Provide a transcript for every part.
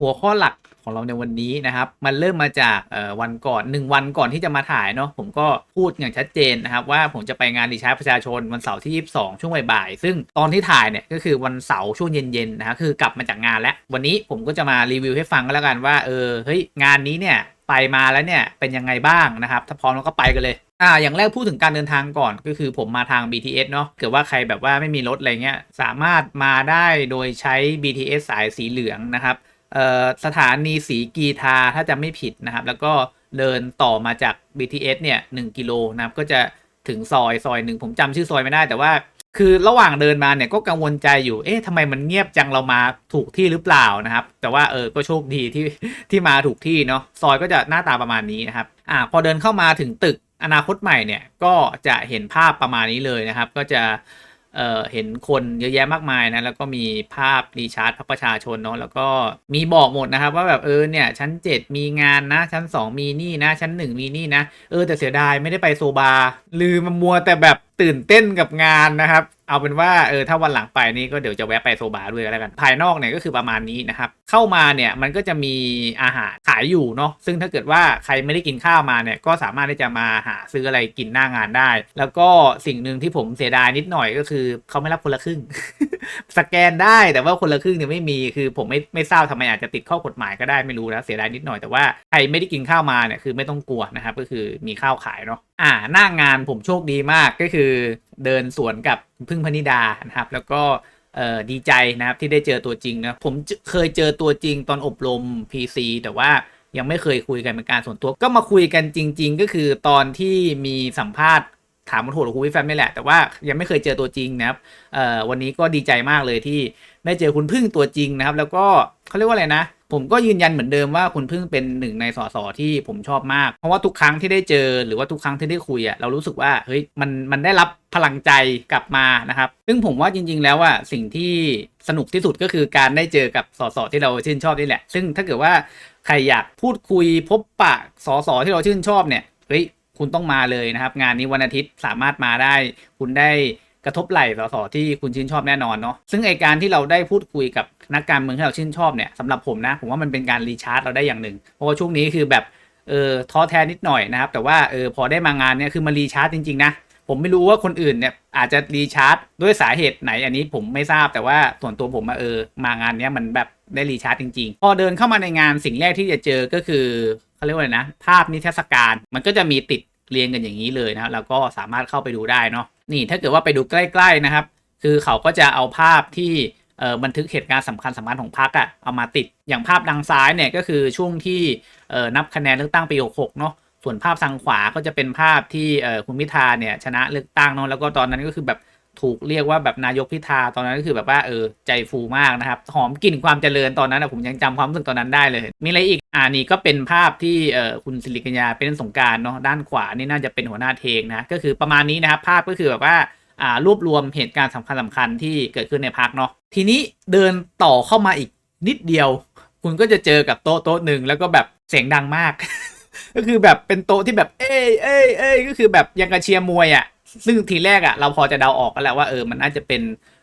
หัวข้อหลักของเราในวันนี้นะครับ มันเริ่มมาจากวันก่อน 1 วันก่อนที่จะมาถ่ายเนาะผมก็พูดอย่างชัดเจนนะครับว่าผมจะไปงานดีชาประชาชนวันเสาร์ที่ 22 ช่วงบ่ายๆซึ่งตอนที่ถ่ายเนี่ยก็คือวันเสาร์ช่วงเย็นๆนะครับคือกลับมาจากงานแล้ว วันนี้ผมก็จะมารีวิวให้ฟังก็แล้วกันว่าเออเฮ้ยงานนี้เนี่ยไปมาแล้วเนี่ยเป็นยังไงบ้างนะครับ ถ้าพร้อมเราก็ไปกันเลยอ่าอย่างแรกพูดถึงการเดินทางก่อนก็คือผมมาทาง BTS เนาะเกิดว่าใครแบบว่าไม่มีรถอะไรเงี้ยสามารถมาได้โดยใช้ BTS สายสีเหลืองนะครับ สถานีสีกีทาถ้าจะไม่ผิดนะครับ แล้วก็เดินต่อมาจาก BTS เนี่ย1กิโลนะครับ ก็จะถึงซอยซอยหนึ่งผมจำชื่อซอยไม่ได้แต่ว่า คือระหว่างเดินมาเนี่ยก็กังวลใจอยู่ เอ๊ะทำไมมันเงียบจังเรามาถูกที่หรือเปล่านะครับ แต่ว่าเออก็โชคดีที่ที่มาถูกที่เนาะซอยก็จะหน้าตาประมาณนี้นะครับอ่าพอเดินเข้ามาถึงตึกอนาคตใหม่เนี่ยก็จะเห็นภาพประมาณนี้เลยนะครับ ก็จะ เอ่อเห็นคนเยอะแยะมากมายนะ แล้วก็มีภาพรีชาร์จพระประชาชนเนาะแล้วก็มีบอกหมดนะครับ ว่าแบบเออเนี่ย ชั้น 7 มีงานนะ ชั้น 2 มีนี่นะ ชั้น 1 มีนี่นะ เออแต่เสียดายไม่ได้ไปโซบา ลืมมัวแต่แบบตื่นเต้นกับงานนะครับ เอาเป็นว่าเออถ้าวันหลังไปนี่ก็เดี๋ยวจะแวะไปโซบาด้วยก็แล้วกัน ภายนอกเนี่ยก็คือประมาณนี้นะครับ เข้ามาเนี่ยมันก็จะมีอาหารขายอยู่เนาะซึ่งถ้าเกิดว่าใครไม่ได้กินข้าวมาเนี่ยก็สามารถที่จะมาหาซื้ออะไรกินหน้างานได้ แล้วก็สิ่งหนึ่งที่ผมเสียดายนิดหน่อยก็คือเขาไม่รับคนละครึ่ง สแกนได้แต่ว่าคนละครึ่งเนี่ยไม่มีคือผมไม่ไม่ทราบทำไมอาจจะติดข้อกฎหมายก็ได้ไม่รู้นะเสียดายนิดหน่อยแต่ว่าใครไม่ได้กินข้าวมาเนี่ยคือไม่ต้องกลัวนะครับก็คือมีข้าวขายเนาะอ่าหน้างานผมโชคดีมากก็คือ เดินสวนกับพึ่งพนิดานะครับ แล้วก็ดีใจนะครับที่ได้เจอตัวจริงนะผมเคยเจอตัวจริงตอนอบรม PC แต่ว่ายังไม่เคยคุยกันเป็นการส่วนตัว ก็มาคุยกันจริง ๆ ก็คือตอนที่มีสัมภาษณ์ถามมาโหดกับคุณวิแฟมนี่แหละ แต่ว่ายังไม่เคยเจอตัวจริงนะครับวันนี้ก็ดีใจมากเลยที่ได้เจอคุณพึ่งตัวจริงนะครับ แล้วก็เขาเรียกว่าอะไรนะ ผมก็ยืนยันเหมือนเดิมว่าคุณพึ่งเป็นหนึ่งในสสที่ผมชอบมาก เพราะว่าทุกครั้งที่ได้เจอหรือว่าทุกครั้งที่ได้คุยอะเรารู้สึกว่าเฮ้ยมันมันได้รับพลังใจกลับมานะครับ ซึ่งผมว่าจริง ๆ แล้วอะสิ่งที่สนุกที่สุดก็คือการได้เจอกับสสที่เราชื่นชอบนี่แหละ ซึ่งถ้าเกิดว่าใครอยากพูดคุยพบปะสสที่เราชื่นชอบเนี่ยเฮ้ยคุณต้องมาเลยนะครับ งานนี้วันอาทิตย์สามารถมาได้ คุณได้ กระทบไหล่สสที่คุณชื่นชอบแน่นอนเนาะซึ่งไอการที่เราได้พูดคุยกับนักการเมืองที่เราชื่นชอบเนี่ยสำหรับผมนะผมว่ามันเป็นการรีชาร์จเราได้อย่างหนึ่ง เพราะว่าช่วงนี้คือแบบเออท้อแท้นิดหน่อยนะครับ แต่ว่าเออพอได้มางานเนี่ยคือมารีชาร์จจริงๆนะผมไม่รู้ว่าคนอื่นเนี่ยอาจจะรีชาร์จด้วยสาเหตุไหนอันนี้ผมไม่ทราบแต่ว่าส่วนตัวผมมาเออมางานเนี้ยมันแบบได้รีชาร์จจริงๆ พอเดินเข้ามาในงานสิ่งแรกที่จะเจอก็คือเขาเรียกว่าอะไรนะ ภาพนิทรรศการมันก็จะมีติดเรียงกันอย่างนี้เลยนะแล้วก็สามารถเข้าไปดูได้เนาะ นี่ถ้าเกิดว่าไปดูใกล้ๆนะครับ คือเขาก็จะเอาภาพที่บันทึกเหตุการณ์สำคัญสำคัญของพรรคอะเอามาติดอย่างภาพดังซ้ายเนี่ยก็คือช่วงที่นับคะแนนเลือกตั้งปี 66 เนาะส่วนภาพทางขวาก็จะเป็นภาพที่คุณพิธาเนี่ยชนะเลือกตั้งเนาะแล้วก็ตอนนั้นก็คือแบบ ถูกเรียกว่าแบบนายกพิธาตอนนั้นก็คือแบบว่าเออใจฟูมากนะครับ หอมกลิ่นความเจริญตอนนั้นนะผมยังจำความรู้สึกตอนนั้นได้เลย มีอะไรอีกอ่านี่ก็เป็นภาพที่เออคุณสิริกัญญาเป็นสงการเนาะด้านขวานี่น่าจะเป็นหัวหน้าเทงนะก็คือประมาณนี้นะครับ ภาพก็คือแบบว่าอ่ารวบรวมเหตุการณ์สำคัญสำคัญที่เกิดขึ้นในพักเนาะทีนี้เดินต่อเข้ามาอีกนิดเดียว คุณก็จะเจอกับโต๊ะโต๊ะหนึ่งแล้วก็แบบเสียงดังมาก ก็คือแบบเป็นโต๊ะที่แบบเอ้ยเอ้ยเอ้ยก็คือแบบยังกระเชียร์มวยอะ่ะ ซึ่งทีแรกอะ่ะเราพอจะเดาออกกันแล้วว่าเออมันน่าจะเป็น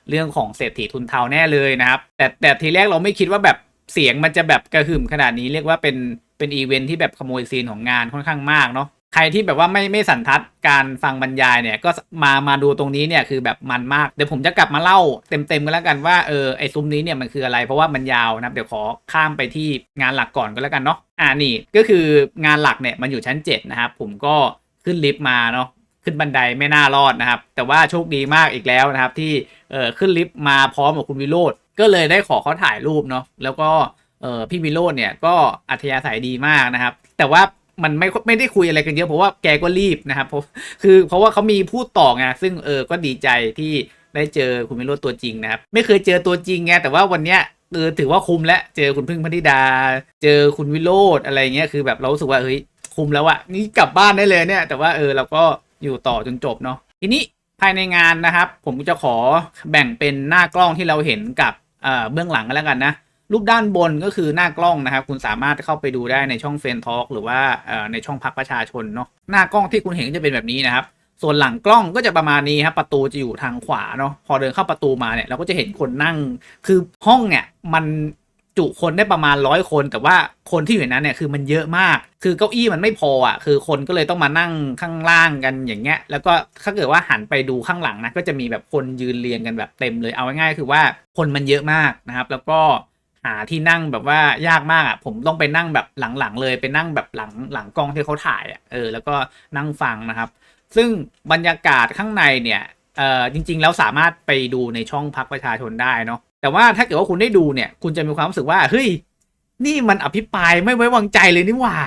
เรื่องของเศรษฐีทุนเทาแน่เลยนะครับ แต่แต่ทีแรกเราไม่คิดว่าแบบเสียงมันจะแบบกระหึ่มขนาดนี้เรียกว่าเป็นเป็นอีเวนท์ที่แบบขโมยซีนของงานค่อนข้างมากเนาะใครที่แบบว่าไม่ไม่สันทัดการฟังบรรยายเนี่ยก็มามาดูตรงนี้เนี่ยคือแบบมันมากเดี๋ยวผมจะกลับมาเล่าเต็มๆกันแล้วกันว่าเออไอซุ้มนี้เนี่ยมันคืออะไรเพราะว่ามันยาวนะครับเดี๋ยวขอข้ามไปที่งานหลักก่อนก็แล้วกันเนาะอ่านี่ก็คืองานหลักเนี่ยมันอยู่ชั้น 7 นะครับผมก็ขึ้นลิฟต์มาเนาะ ขึ้นบันไดไม่น่ารอดนะครับ แต่ว่าโชคดีมากอีกแล้วนะครับ ที่เออขึ้นลิฟต์มาพร้อมกับคุณวิโรธก็เลยได้ขอเขาถ่ายรูปเนาะแล้วก็เออพี่วิโรธเนี่ยก็อัธยาศัยดีมากนะครับ แต่ว่ามันไม่ไม่ได้คุยอะไรกันเยอะเพราะว่าแกก็รีบนะครับเพราะคือเพราะว่าเขามีพูดต่อไงซึ่งเออก็ดีใจที่ได้เจอคุณวิโรธตัวจริงนะครับ ไม่เคยเจอตัวจริงไงแต่ว่าวันเนี้ยเออถือว่าคุ้มแล้วเจอคุณพึ่งพนิดา เจอคุณวิโรธอะไรเงี้ยคือแบบเราสึกว่าเฮ้ยคุมแล้วอะนี่กลับบ้านได้เลยเนี่ย แต่ว่าเออเราก็ อยู่ต่อจนจบเนาะทีนี้ภายในงานนะครับ ผมจะขอแบ่งเป็นหน้ากล้องที่เราเห็นกับเบื้องหลังกันแล้วกันนะรูปด้านบนก็คือหน้ากล้องนะครับ คุณสามารถเข้าไปดูได้ในช่องเฟนทอ l k หรือว่าในช่องพักประชาชนเนาะหน้ากล้องที่คุณเห็นจะเป็นแบบนี้นะครับ ส่วนหลังกล้องก็จะประมาณนี้ครับประตูจะอยู่ทางขวาเนาะพอเดินเข้าประตูมาเนี่ยเราก็จะเห็นคนนั่ง คือห้องเนี่ยมัน จุคนได้ประมาณร้อยคน แต่ว่าคนที่อยู่ในนั้นเนี่ยคือมันเยอะมาก คือเก้าอี้มันไม่พออะคือคนก็เลยต้องมานั่งข้างล่างกันอย่างเงี้ย แล้วก็ถ้าเกิดว่าหันไปดูข้างหลังนะก็จะมีแบบคนยืนเรียงกันแบบเต็มเลยเอาง่ายๆคือว่าคนมันเยอะมากนะครับ แล้วก็หาที่นั่งแบบว่ายากมากอะผมต้องไปนั่งแบบหลังๆเลยไปนั่งแบบหลังหลังกล้องที่เขาถ่ายอะเออแล้วก็นั่งฟังนะครับ ซึ่งบรรยากาศข้างในเนี่ยเอ่อจริง ๆ แล้วสามารถไปดูในช่องพักประชาชนได้เนาะ แต่ว่าถ้าเกิดว่าคุณได้ดูเนี่ย คุณจะมีความรู้สึกว่าเฮ้ยนี่มันอภิปรายไม่ไว้วางใจเลยนี่หว่า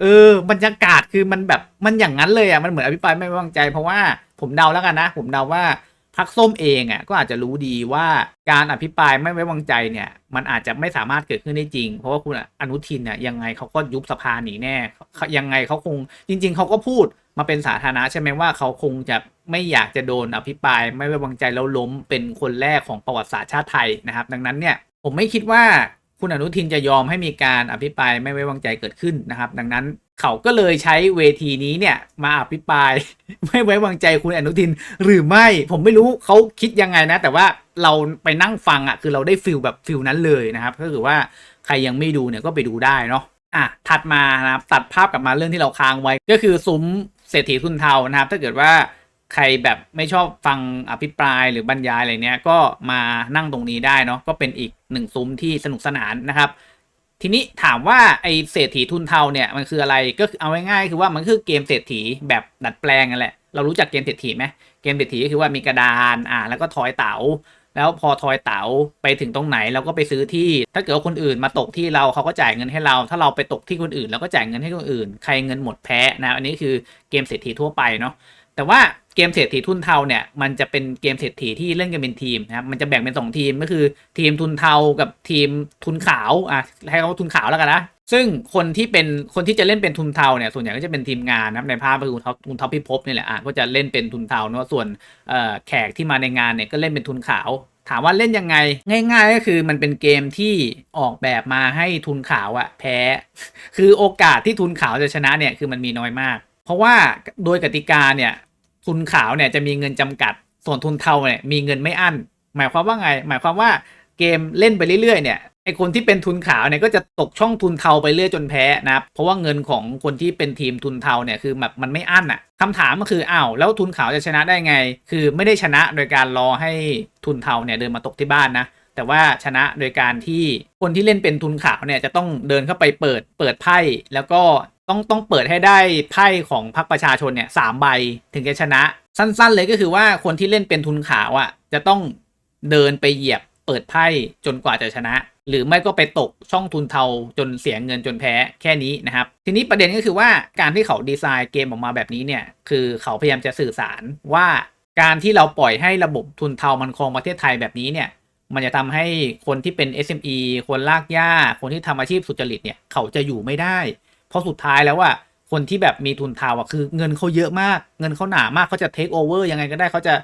เออบรรยากาศคือมันแบบมันอย่างนั้นเลยอะมันเหมือนอภิปรายไม่ไว้วางใจ เพราะว่าผมเดาแล้วกันนะ ผมเดาว่า พักส้มเองอะก็อาจจะรู้ดีว่าการอภิปรายไม่ไว้วางใจเนี่ย มันอาจจะไม่สามารถเกิดขึ้นได้จริง เพราะว่าคุณอนุทินเนี่ยยังไงเขาก็ยุบสภาหนีแน่ยังไงเขาคงจริง ๆเขาก็พูดมาเป็นสาธารณะใช่ไหมว่าเขาคงจะไม่อยากจะโดนอภิปราย ไม่ไว้วางใจแล้วล้มเป็นคนแรกของประวัติศาสตร์ชาติไทยนะครับ ดังนั้นเนี่ยผมไม่คิดว่า คุณอนุทินจะยอมให้มีการอภิปรายไม่ไว้วางใจเกิดขึ้นนะครับ ดังนั้นเขาก็เลยใช้เวทีนี้เนี่ยมาอภิปราย ไม่ไว้วางใจคุณอนุทิน หรือไม่ผมไม่รู้เขาคิดยังไงนะ แต่ว่าเราไปนั่งฟังอะคือเราได้ฟิลแบบฟิลนั้นเลยนะครับก็คือว่าใครยังไม่ดูเนี่ยก็ไปดูได้เนาะอะถัดมานะครับตัดภาพกลับมาเรื่องที่เราค้างไว้ ก็คือซุ้มเศรษฐีทุนเทานะครับ ถ้าเกิดว่า ใครแบบไม่ชอบฟังอภิปรายหรือบรรยายอะไรเนี้ยก็มานั่งตรงนี้ได้เนาะก็เป็นอีกหนึ่งซุ้มที่สนุกสนานนะครับ ทีนี้ถามว่าไอเศรษฐีทุนเทาเนี่ยมันคืออะไรก็เอาง่ายๆคือว่ามันคือเกมเศรษฐีแบบดัดแปลงนั่นแหละเรารู้จักเกมเศรษฐีไหมเกมเศรษฐีก็คือว่ามีกระดานอ่าแล้วก็ทอยเต๋าแล้วพอทอยเต๋าไปถึงตรงไหนเราก็ไปซื้อที่ ถ้าเกิดว่าคนอื่นมาตกที่เราเขาก็จ่ายเงินให้เรา ถ้าเราไปตกที่คนอื่นเราก็จ่ายเงินให้คนอื่น ใครเงินหมดแพ้นะอันนี้คือเกมเศรษฐีทั่วไปเนาะแต่ว่า เกมเศรษฐีทุนเทาเนี่ยมันจะเป็นเกมเศรษฐีที่เล่นกันเป็นทีมนะครับมันจะแบ่งเป็นสองทีมก็คือทีมทุนเทากับทีมทุนขาวอะให้เขาทุนขาวแล้วกันนะซึ่งคนที่เป็นคนที่จะเล่นเป็นทุนเทาเนี่ยส่วนใหญ่ก็จะเป็นทีมงานนะในภาพคือทุนเทาพิภพนี่แหละอะก็จะเล่นเป็นทุนเทาเนาะส่วนแขกที่มาในงานเนี่ยก็เล่นเป็นทุนขาว ถามว่าเล่นยังไง ง่าย ๆ ก็คือมันเป็นเกมที่ออกแบบมาให้ทุนขาวอะแพ้ คือโอกาสที่ทุนขาวจะชนะเนี่ยคือมันมีน้อยมาก เพราะว่าโดยกติกาเนี่ย ทุนขาวเนี่ยจะมีเงินจำกัด ส่วนทุนเทาเนี่ยมีเงินไม่อั้น หมายความว่าไง หมายความว่าเกมเล่นไปเรื่อยๆเนี่ยไอคนที่เป็นทุนขาวเนี่ยก็จะตกช่องทุนเทาไปเรื่อยจนแพ้นะครับเพราะว่าเงินของคนที่เป็นทีมทุนเทาเนี่ยคือแบบมันไม่อั้นอะคำถามก็คืออ้าวแล้วทุนขาวจะชนะได้ไง คือไม่ได้ชนะโดยการรอให้ทุนเทาเนี่ยเดินมาตกที่บ้านนะแต่ว่าชนะโดยการที่คนที่เล่นเป็นทุนขาวเนี่ยจะต้องเดินเข้าไปเปิดเปิดไพ่แล้วก็ ต้องต้องเปิดให้ได้ไพ่ของพรรคประชาชนเนี่ยสามใบถึงจะชนะ สั้นๆ เลยก็คือว่าคนที่เล่นเป็นทุนขาวอะ จะต้องเดินไปเหยียบเปิดไพ่จนกว่าจะชนะ หรือไม่ก็ไปตกช่องทุนเทาจนเสียเงินจนแพ้แค่นี้นะครับ ทีนี้ประเด็นก็คือว่าการที่เขาดีไซน์เกมออกมาแบบนี้เนี่ยคือเขาพยายามจะสื่อสารว่าการที่เราปล่อยให้ระบบทุนเทามันครองประเทศไทยแบบนี้เนี่ยมันจะทำให้คนที่เป็น SME คนลากย่าคนที่ทำอาชีพสุจริตเนี่ย เขาจะอยู่ไม่ได้ ราะสุดท้ายแล้วว่าคนที่แบบมีทุนเทาอะคือเงินเขาเยอะมาก เงินเขาหนามากเขาจะเทคโอเวอร์ยังไงก็ได้เขาจะ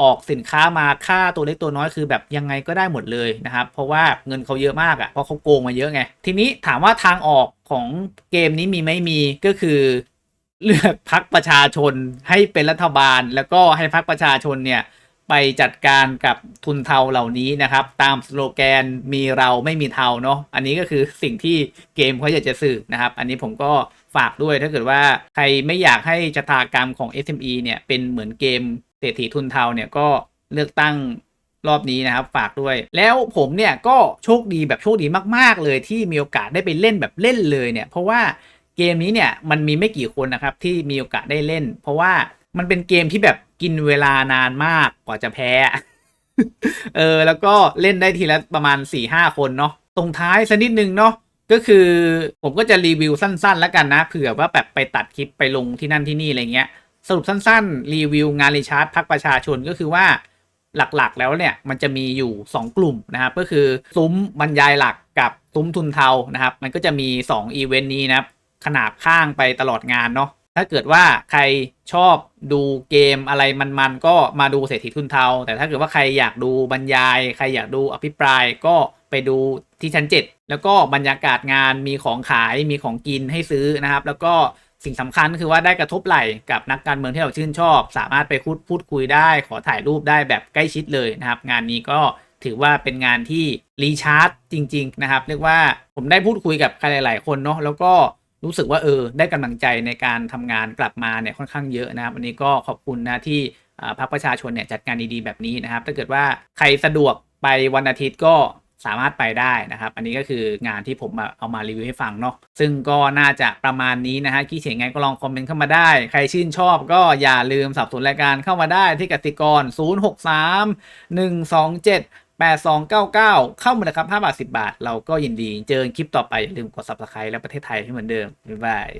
ออกสินค้ามาค่าตัวเล็กตัวน้อยคือแบบยังไงก็ได้หมดเลยนะครับ เพราะว่าเงินเขาเยอะมากอะเพราะเขาโกงมาเยอะไง ทีนี้ถามว่าทางออกของเกมนี้มีไม่มีก็คือเลือกพักประชาชนให้เป็นรัฐบาล แล้วก็ให้พักประชาชนเนี่ย ไปจัดการกับทุนเทาเหล่านี้นะครับ ตามสโลแกนมีเราไม่มีเทาเนาะอันนี้ก็คือสิ่งที่เกมเขาอยากจะสื่อนะครับ อันนี้ผมก็ฝากด้วยถ้าเกิดว่าใครไม่อยากให้ชะตากรรมของ SME เนี่ยเป็นเหมือนเกมเศรษฐีทุนเทาเนี่ยก็เลือกตั้งรอบนี้นะครับฝากด้วย แล้วผมเนี่ยก็โชคดีแบบโชคดีมาก ๆ เลยที่มีโอกาสได้ไปเล่นแบบเล่นเลยเนี่ย เพราะว่าเกมนี้เนี่ยมันมีไม่กี่คนนะครับที่มีโอกาสได้เล่น เพราะว่า มันเป็นเกมที่แบบกินเวลานานมากกว่าจะแพ้ เออ แล้วก็เล่นได้ทีละประมาณ4ี่ห้าคนเนาะตรงท้ายสักนิดนึงเนาะก็คือผมก็จะรีวิวสั้นๆ แล้วกันนะ เผื่อว่าแบบไปตัดคลิปไปลงที่นั่นที่นี่อะไรเงี้ย สรุปสั้นๆ รีวิวงานรีชาร์จพักประชาชนก็คือว่าหลักๆ แล้วเนี่ยมันจะมีอยู่ 2 กลุ่มนะครับ ก็คือซุ้มบรรยายหลักกับซุ้มทุนเทานะครับ มันก็จะมี 2 อีเวนต์นี้นะครับขนาบข้างไปตลอดงานเนาะ ถ้าเกิดว่าใครชอบดูเกมอะไรมันๆก็มาดูเศรษฐีทุนเทา แต่ถ้าเกิดว่าใครอยากดูบรรยาย ใครอยากดูอภิปรายก็ไปดูที่ชั้น 7 แล้วก็บรรยากาศงานมีของขายมีของกินให้ซื้อนะครับ แล้วก็สิ่งสำคัญคือว่าได้กระทบไหล่กับนักการเมืองที่เราชื่นชอบ สามารถไปพูดพูดคุยได้ ขอถ่ายรูปได้แบบใกล้ชิดเลยนะครับ งานนี้ก็ถือว่าเป็นงานที่รีชาร์จจริง ๆ นะครับ เรียกว่าผมได้พูดคุยกับใครหลาย ๆ คนเนาะแล้วก็ รู้สึกว่าเออได้กำลังใจในการทำงานกลับมาเนี่ยค่อนข้างเยอะนะครับวันนี้ก็ขอบคุณนะที่พรรคประชาชนเนี่ยจัดงานดีๆแบบนี้นะครับ ถ้าเกิดว่าใครสะดวกไปวันอาทิตย์ก็สามารถไปได้นะครับ อันนี้ก็คืองานที่ผมเอามารีวิวให้ฟังเนาะซึ่งก็น่าจะประมาณนี้นะฮะคิดเห็นไงก็ลองคอมเมนต์เข้ามาได้ ใครชื่นชอบก็อย่าลืมสนับสนุนรายการเข้ามาได้ที่กติกร 063 127 8299 เข้ามานะครับ 5 บาท 10 บาท เราก็ยินดี เจอคลิปต่อไป อย่าลืมกด subscribe และประเทศไทยให้เหมือนเดิม บ๊ายบาย